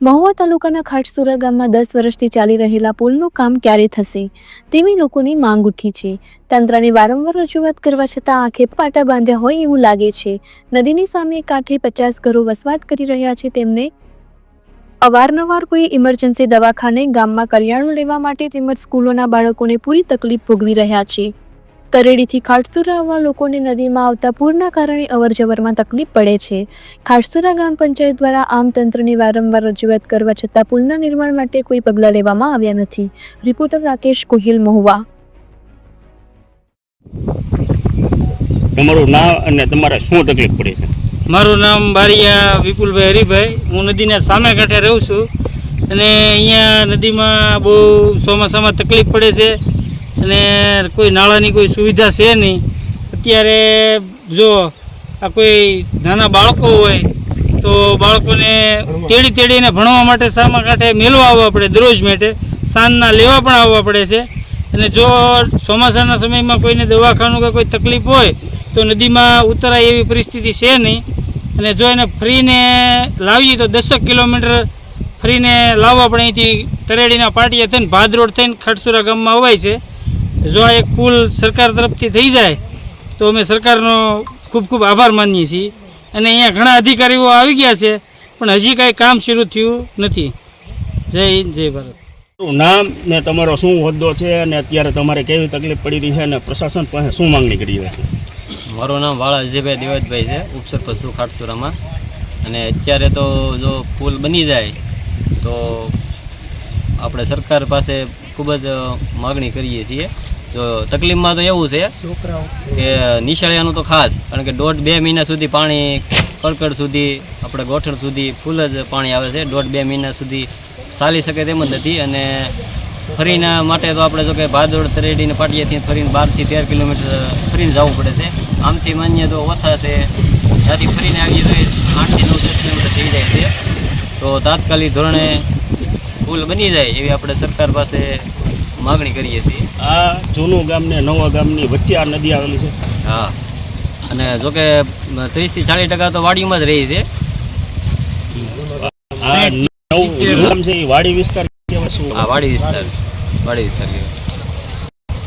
મહુવા તાલુકાના ખાટસુરા ગામમાં દસ વર્ષથી ચાલી રહેલા પુલનું કામ ક્યારે થશે? તેવી લોકોની માંગ ઉઠી છે. તંત્રની વારંવાર રજૂઆત કરવા છતાં આંખે પાટા બાંધ્યા હોય એવું લાગે છે. નદીની સામે કાંઠે પચાસ ઘરો વસવાટ કરી રહ્યા છે તેમને. અવારનવાર કોઈ ઇમરજન્સી દવાખાને ગામમાં કરિયાણું લેવા માટે તેમજ સ્કૂલોના બાળકોને પૂરી તકલીફ ભોગવી રહ્યા છે. તરેડીથી ખાટસુરા આવવા લોકોને નદીમાં આવતા પૂરના કારણે અવરજવરમાં તકલીફ પડે છે. ખાટસુરા ગામ પંચાયત દ્વારા આમ તંત્રની વારંવાર રજૂઆત કરવા છતાં પુલના નિર્માણ માટે કોઈ પગલાં લેવામાં આવ્યા નથી. રિપોર્ટર રાકેશ કોહિલ મહુવા. તમારું નામ અને તમારે શું તકલીફ પડે છે? મારું નામ બારિયા વિપુલભાઈ હરિભાઈ. હું નદીના સામે કાંઠે રહું છું. અને અહીંયા નદીમાં બહુ ચોમાસામાં તકલીફ પડે છે. અને કોઈ નાળાની કોઈ સુવિધા છે નહીં. અત્યારે જો આ કોઈ નાના બાળકો હોય તો બાળકોને તેડી તેડીને ભણવા માટે સામા કાંઠે મેળવા આવવા પડે દરરોજ માટે. સાંજના લેવા પણ આવવા પડે છે. અને જો ચોમાસાના સમયમાં કોઈને દવાખાનું કે કોઈ તકલીફ હોય તો નદીમાં ઉતરાય એવી પરિસ્થિતિ છે નહીં. અને જો એને ફ્રીને લાવીએ તો દસક કિલોમીટર ફ્રીને લાવવા પણ અહીંથી તરેડીના પાટિયા થઈને ભાદરોડ થઈને ખડસુરા ગામમાં અવાય છે. જો આ એક પુલ સરકાર તરફથી થઈ જાય તો અમે સરકારનો ખૂબ ખૂબ આભાર માનીએ છીએ. અને અહીંયા ઘણા અધિકારીઓ આવી ગયા છે પણ હજી કાંઈ કામ શરૂ થયું નથી. જય હિન્દ જય ભારત. નામ ને તમારો શું હોદ્દો છે અને અત્યારે તમારે કેવી તકલીફ પડી રહી છે અને પ્રશાસન પાસે શું માંગણી કરી રહ્યા છે? મારું નામ વાળા અજયભાઈ દેવતભાઈ છે ઉપસરપંચ છું ખાટસુરામાં. અને અત્યારે તો જો પુલ બની જાય તો આપણે સરકાર પાસે ખૂબ જ માગણી કરીએ છીએ. જો તકલીફમાં તો એવું છે કે નિશાળિયાનું તો ખાસ કારણ કે દોઢ બે મહિના સુધી પાણી કડકડ સુધી આપણે ગોઠણ સુધી ફૂલ જ પાણી આવે છે. દોઢ બે મહિના સુધી ચાલી શકે તેમ જ નથી અને ફરીના માટે તો આપણે જો કે ભાદોડ તરેડીને પાટિયાથી ફરીને બારથી તેર કિલોમીટર ફરીને જવું પડે છે. આમથી માન્ય તો ઓછા છે. ત્યાંથી ફરીને આવીએ તો આઠથી નવ દસ કિલોમીટર થઈ જાય છે. તો તાત્કાલિક ધોરણે પુલ બની જાય એવી આપણે સરકાર પાસે માગણી કરીએ છીએ. આ જૂનું ગામ ને નવા ગામની વચ્ચે આ નદી આવેલી છે. હા. અને જોકે ત્રીસથી ચાલીસ ટકા તો વાડીમાં જ રહી છે. આ નવું ગામ છે એ વાડી વિસ્તાર કહેવાય શું? આ વાડી વિસ્તાર વાડી વિસ્તાર કહેવાય.